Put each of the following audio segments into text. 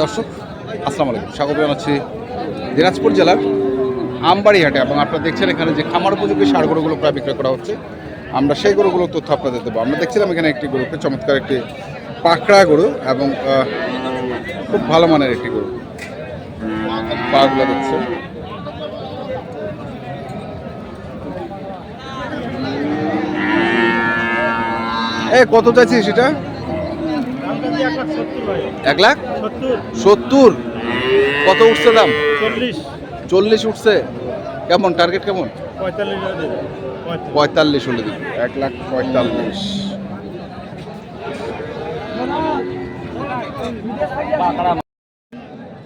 দর্শক, আসসালামু আলাইকুম। স্বাগত জানাচ্ছি দিনাজপুর জেলার আমবাড়ি হাটে এবং আপনারা দেখছেন এখানে যে খামার উপযোগী সার গরুগুলো প্রায় বিক্রয় করা হচ্ছে। আমরা সেই গরুগুলোর তথ্য আপনাদের দেবো। আমরা দেখছিলাম এখানে একটি গরুকে চমৎকার একটি পাকড়া গরু এবং খুব ভালো মানের একটি গরু। পাগুলো দেখছেন। এ কত চাইছিস সেটা এক লাখ? সত্তর। কত উঠছে দাম? চল্লিশ। উঠছে। কেমন? টার্গেট কেমন? পঁয়তাল্লিশ হলে দিন এক লাখ পঁয়তাল্লিশ।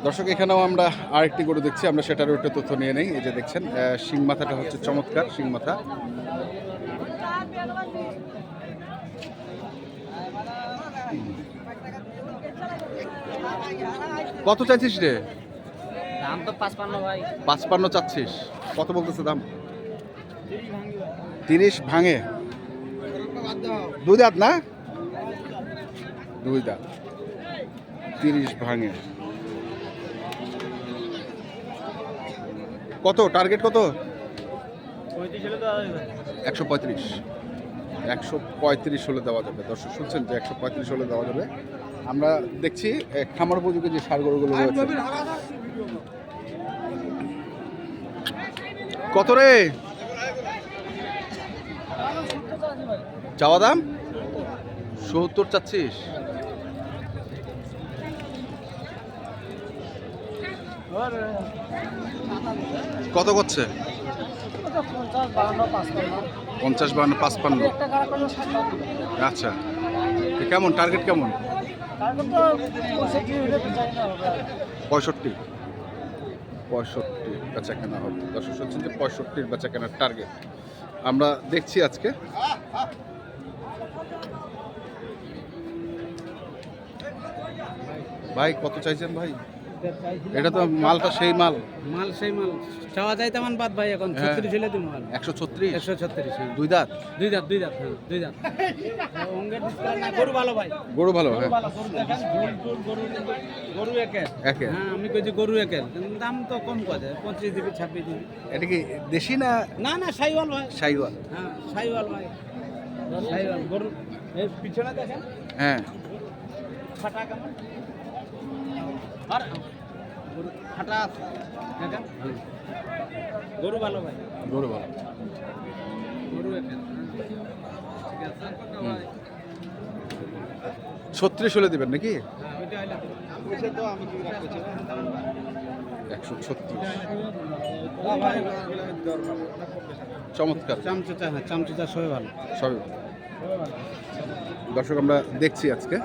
দর্শক এখানেও আমরা আরেকটি গরু দেখছি। আমরা সেটারও একটা তথ্য নিয়ে নেই। এই যে দেখছেন শিং মাথাটা হচ্ছে চমৎকার শিং মাথা। কত চাইছিস রে? দাম তো পাঁচপান্ন ভাই। পাঁচপান্ন চাচ্ছিস। কত বলতেছে দাম? তিরিশ ভাঙে। দুই দাঁত না? দুই দাঁত। তিরিশ ভাঙে। কত? টার্গেট কত? পঁয়ত্রিশ হলে তো একশো পঁয়ত্রিশ। একশো পঁয়ত্রিশ হলে দেওয়া যাবে। দর্শক, শুনছেন যে একশো পঁয়ত্রিশ হলে দেওয়া যাবে। আমরা দেখছি খামার উপযোগী যে সার গরুগুলো রয়েছে। কত রে? চাওয়া দাম? সত্তর চাচ্ছিস। কত করছে? পঞ্চাশ বান্ন পাঁচপান্ন? আচ্ছা। কেমন? টার্গেট কেমন? পঁয়ষট্টি। পঁয়ষট্টি বেচা কেনা হবে। দর্শক শুনছেন যে পঁয়ষট্টির বেচা কেনার টার্গেট আমরা দেখছি আজকে। ভাই, কত চাইছেন ভাই? এটা তো মালটা সেই মাল। মাল সেই মাল। চাওয়া যায় তেমন বাদ ভাই এখন। হ্যাঁ। ছত্রিশ হলে দিন মাল। একশো ছত্রিশ? একশো ছত্রিশ হ্যাঁ। দুই দাঁত? দুই দাঁত দুই দাঁত হ্যাঁ দুই দাঁত। গরু ভালো ভাই। গরু ভালো হ্যাঁ। গরু একে হ্যাঁ আমি কইছি গরু কিন্তু দাম তো কম কথা পঁচিশ দিবি ছাব্বিশ দিবি। এটা কি দেশি না না না সাইওয়াল ভাই। সাইওয়াল? হ্যাঁ সাইওয়াল ভাই। সাইওয়াল গরু এই পিছনে দেখেন। হ্যাঁ। ফাটা কেমন? গরু ফাটা গরু ভালো ভাই? গরু ভালো। ছত্রিশ হলে দিবেন নাকি? হ্যাঁ একশো ছত্রিশ। চমৎকার। চামচুচা হ্যাঁ চামচুচা সবাই ভালো। সবই ভালো। দর্শক আমরা দেখছি আজকে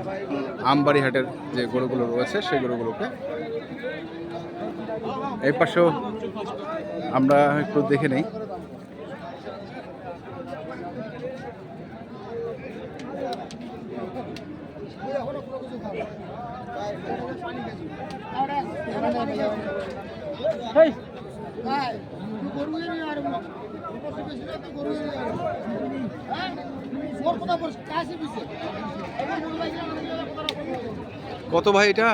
আমবাড়ি হাটের যে গরুগুলো রয়েছে সেই গরুগুলোকে এই পাশেও আমরা একটু দেখে নেই কত ভাই এটা?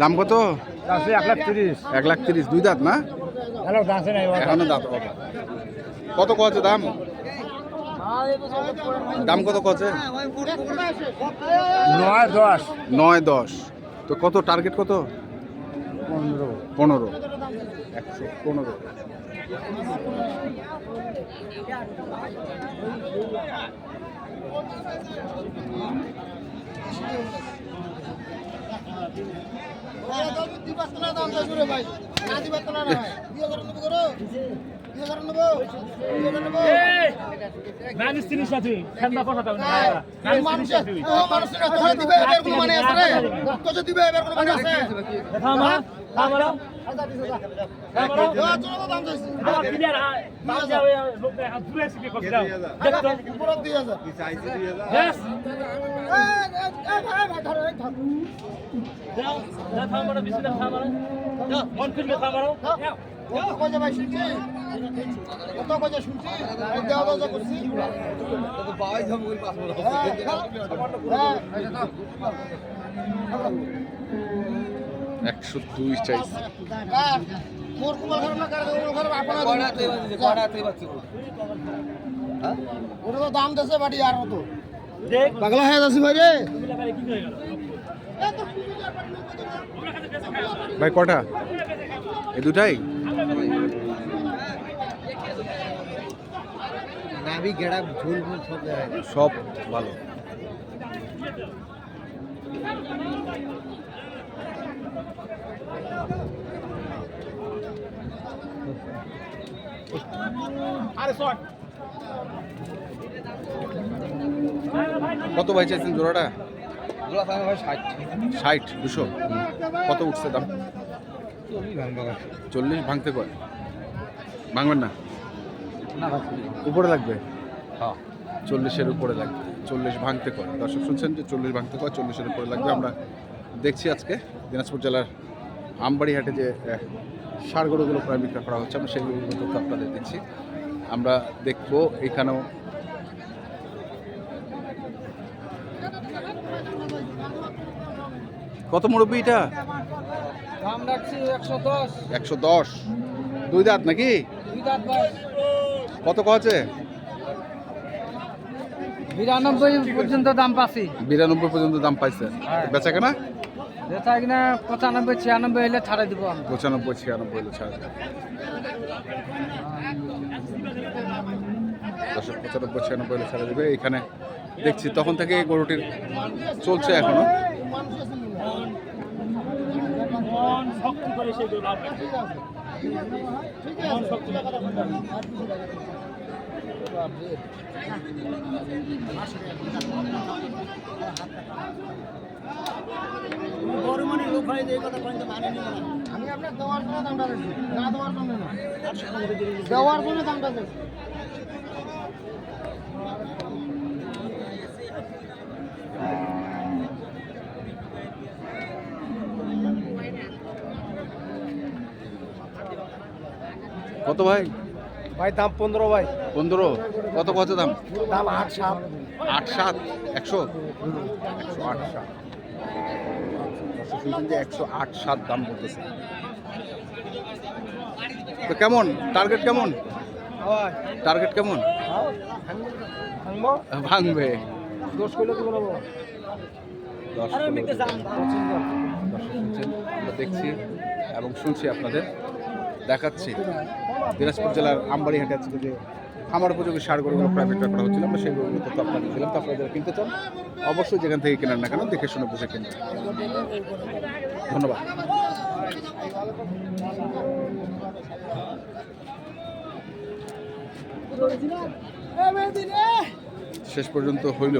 দাম কত? এক লাখ তিরিশ। এক লাখ তিরিশ দুই দাঁত না? এখনও দাঁত হবে। কত কছে দাম? দাম কত কছে নয় দশ। নয় দশ। তো কত টার্গেট কত? পনেরো। পনেরো। একশো পনেরো। মাইনাস তিরিশ আছে ভাই কথা মাইনাস না আছে থামা থামা থামা আমার ক্লিয়ার দাম যাবে লোক হাত ধুয়ে সিটি করতে দাও দেখো यस দাও দাও থামা বেশি দাও থামা দাও ফোন করবে থামা দাও কত কজে ভাই শুনছি কত কজে শুনছি এই দেওয়া দাওয়া করছি তো পাওয়াই যাব ওই পাঁচ বড় একশো দুই চাইছে। কার মোর কুমার খারাপ না কার কুমার খারাপ আপনার কড়া তুই বাজছে কড়া তুই বাজছে ওটা তো দাম দেশে বাড়ি আর মতো পাগলা হয়ে যাচ্ছি ভাই রে। হয়ে ভাই কটা? এই দুটাই? নাভি গেড়া ঝুল ফুল সব সব ভালো। আরে কত ভাই চাইছেন জোড়াটা? ভাই ষাট। ষাট দুশো। কত উঠছে দাম? চল্লিশ ভাঙতে কয় ভাঙবেন না? উপরে লাগবে? হ্যাঁ। চল্লিশের উপরে লাগবে। চল্লিশ ভাঙতে কয় দর্শক শুনছেন যে চল্লিশ ভাঙতে কয় চল্লিশের উপরে লাগবে। আমরা দেখছি আজকে দিনাজপুর জেলার আমবাড়ি হাটে যে আহ, প্রায় বিক্রয় করা হচ্ছে আমরা সেগুলো তথ্য আপনাদের দিচ্ছি। আমরা দেখব এখানেও কত মুরব্বী এটা? দাম রাখছি একশো দশ। একশো দশ। দুই দাঁত নাকি? দুই দাঁত বাস। কত কছে বিরানব্বই পর্যন্ত দাম পাচ্ছি। বিরানব্বই পর্যন্ত দাম পাইছে। হ্যাঁ। বেচা কেনা? যেটা কিনা পঁচানব্বই ছিয়ানব্বই হলে ছাড়াই দিব পঁচানব্বই ছিয়ানব্বই হলো ছাড় দশক পঁচানব্বই ছিয়ানব্বই হলে ছাড়া দেবে। এখানে দেখছি তখন থেকে এই গরুটির চলছে এখনও। মন শক্তি করে সেই লাভ মন শক্তি আমি আপনার দেওয়ার জন্য দামটা দিচ্ছি। না দেওয়ার জন্য না। দেওয়ার জন্য দামটা দিচ্ছি। কত ভাই? ভাই দাম পনেরো ভাই। পনেরো? কত কত দাম? দাম আট সাত। আট সাত? একশো? একশো আট সাত। দর্শক শুনছেন যে একশো আট সাত দাম বলতেছে। তো কেমন? টার্গেট কেমন? টার্গেট কেমন? ভাঙবে? দশ। শুনছেন? আমরা দেখছি এবং শুনছি আপনাদের। দেখাচ্ছি। দিনাজপুর জেলার আমবাড়িহাটে আজকে যে খামার উপযোগী সার গরুগুলো বিক্রয় করা হচ্ছিল, আমরা সেই গরুগুলো তথ্য আপনাদের দিলাম। তো আপনারা যারা কিনতে চান, অবশ্যই যেখান থেকে কেনার না কেন, দেখে শুনে বুঝে কিনবেন। ধন্যবাদ। শেষ পর্যন্ত হইল।